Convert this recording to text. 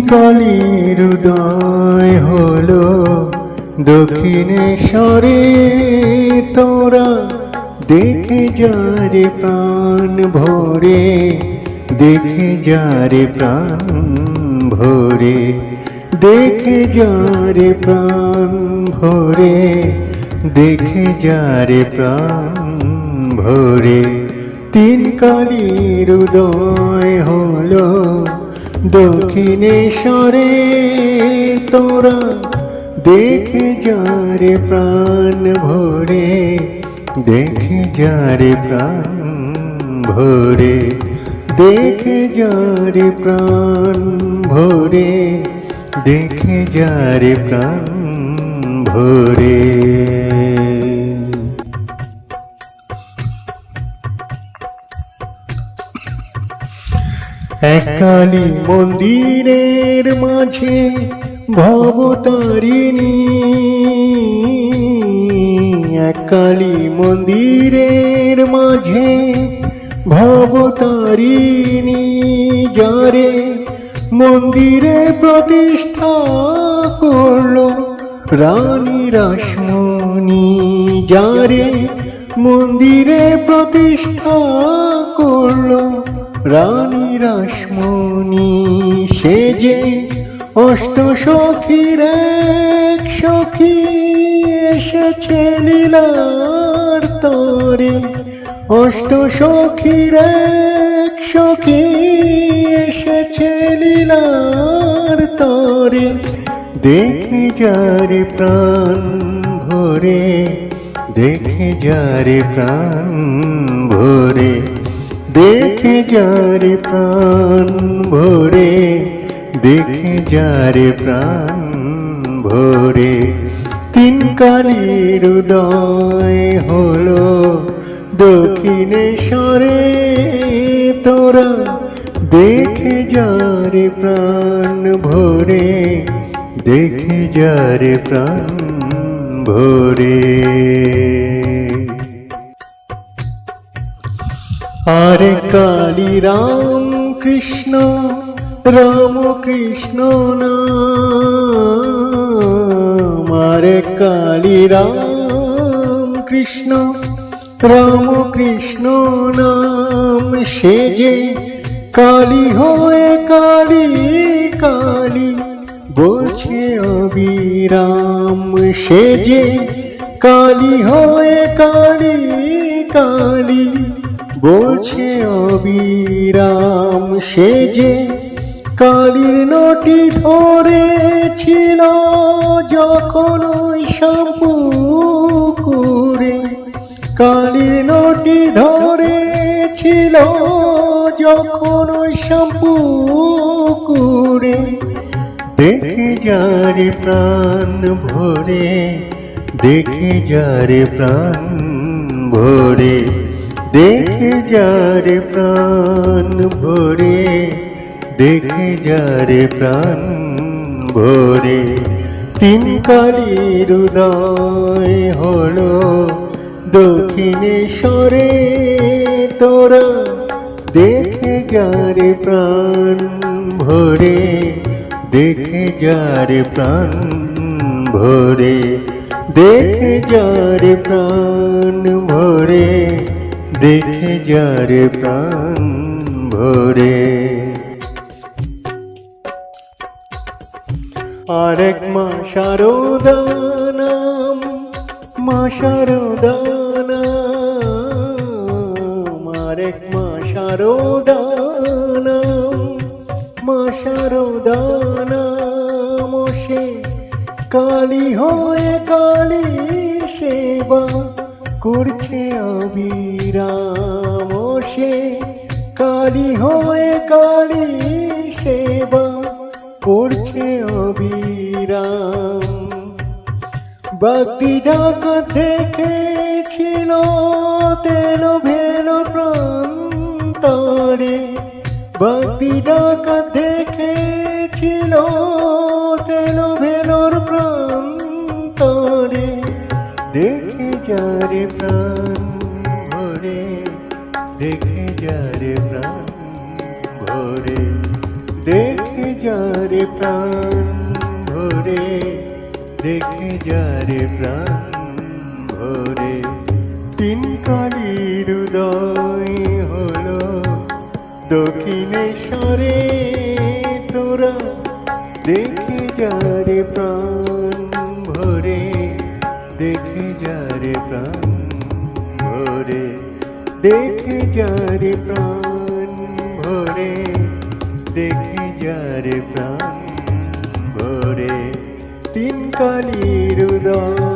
কালীর উদয় হলো দক্ষিণেশ্বরে তোরা দেখে যারে প্রাণ ভরে, দেখে যারে প্রাণ ভরে, দেখে যারে প্রাণ ভরে, দেখে যারে প্রাণ ভরে। তিন কালীর উদয় হলো দক্ষিণেশ্বরে তোরা দেখে যারে প্রাণ ভরে, দেখে যারে প্রাণ ভরে, দেখে যারে প্রাণ ভরে, দেখে যারে প্রাণ ভরে। এক কালী মন্দিরের মাঝে ভবতারিণী। এক কালী মন্দিরের মাঝে ভবতারিণী, যারে মন্দিরে প্রতিষ্ঠা করল রানী রাসমণি, যারে মন্দিরে প্রতিষ্ঠা করল রানী রাসমণি, সে যে অষ্ট সখীর এক সখী এসেছে লীলার তরে। অষ্ট সখীর এক সখী এসেছে লীলার তরে। দেখে যারে প্রাণ ভরে, দেখে যারে প্রাণ ভরে। দেখে যারে প্রাণ ভরে, দেখে যারে প্রাণ ভরে। তিন কালীর উদয় হলো, দক্ষিণেশ্বরে তোরা, দেখে যারে প্রাণ ভরে, দেখে যারে প্রাণ ভরে। আরে কালী রাম কৃষ্ণ রাম কৃষ্ণ নাম। আরে কালী রাম কৃষ্ণ রাম কৃষ্ণ নাম। সে যে কালী হয়ে কালী কালী বলছে অবিরাম। সে যে কালী হয়ে কালী কালী বলছে অবিরাম, সে যে কালীর নটি ধরেছিল যখন ওই শ্যাম্পু করে কালীর নটি ধরেছিল যখন ওই শ্যাম্পু করে দেখে যারে প্রাণ ভরে, দেখে যারে প্রাণ ভরে। দেখে যারে প্রাণ ভরে, দেখে যারে প্রাণ ভরে। তিন কালীর উদয় হলো, দক্ষিণেশ্বরে তোরা দেখে যারে প্রাণ ভরে, দেখে যারে প্রাণ ভরে, দেখে যারে প্রাণ ভরে। দেখে যারে প্রাণ ভরে। আরেক মা শারদা নাম মা শারদা নাম আরেক মা শারদা নাম মা শারদা নাম সে কালী হয়ে কালী সেবা। করছে অবিরাম সে। কালী হয়ে কালী সেবা করছে অবিরাম। ভক্তি ডাকা দেখেছিল তেল ভেল প্রান্তরে। ভক্তি ডাকা দেখেছিল তেল ভেলোর দেখে যারে প্রাণ ভরে দেখে যারে প্রাণ ভরে দেখে যারে প্রাণ ভরে দেখে যারে প্রাণ ভরে তিন কালীর উদয় হলো দক্ষিণেশ্বরে তোরা দেখে যারে প্রাণ যারে ভরে দেখে যারে প্রাণ ভরে দেখে যারে প্রাণ ভরে তিন কালির উদয়